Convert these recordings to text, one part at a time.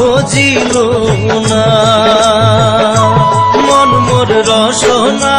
বুঝিল না মন মোর রসনা।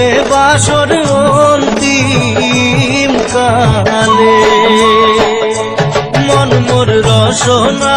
হইবে বাসর অন্তিম কালে। মন মোর রসনা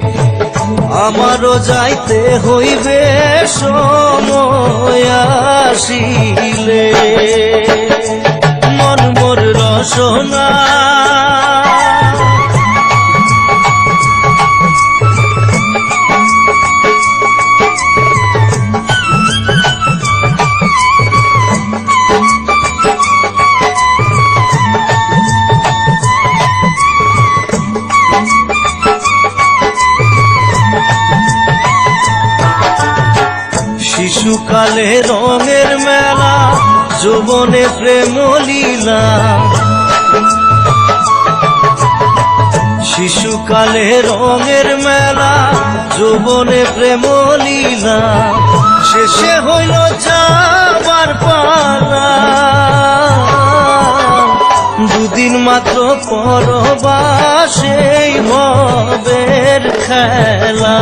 আমারও যাইতে হইবে সময় আসিলে। শিশুকালে রঙের মেলা, যৌবনে প্রেম লীলা। শিশুকালে রঙের মেলা, যৌবনে প্রেম লীলা। শেষে হইল যাবার পালা। দুদিন মাত্র পরবাসেই ভবের খেলা।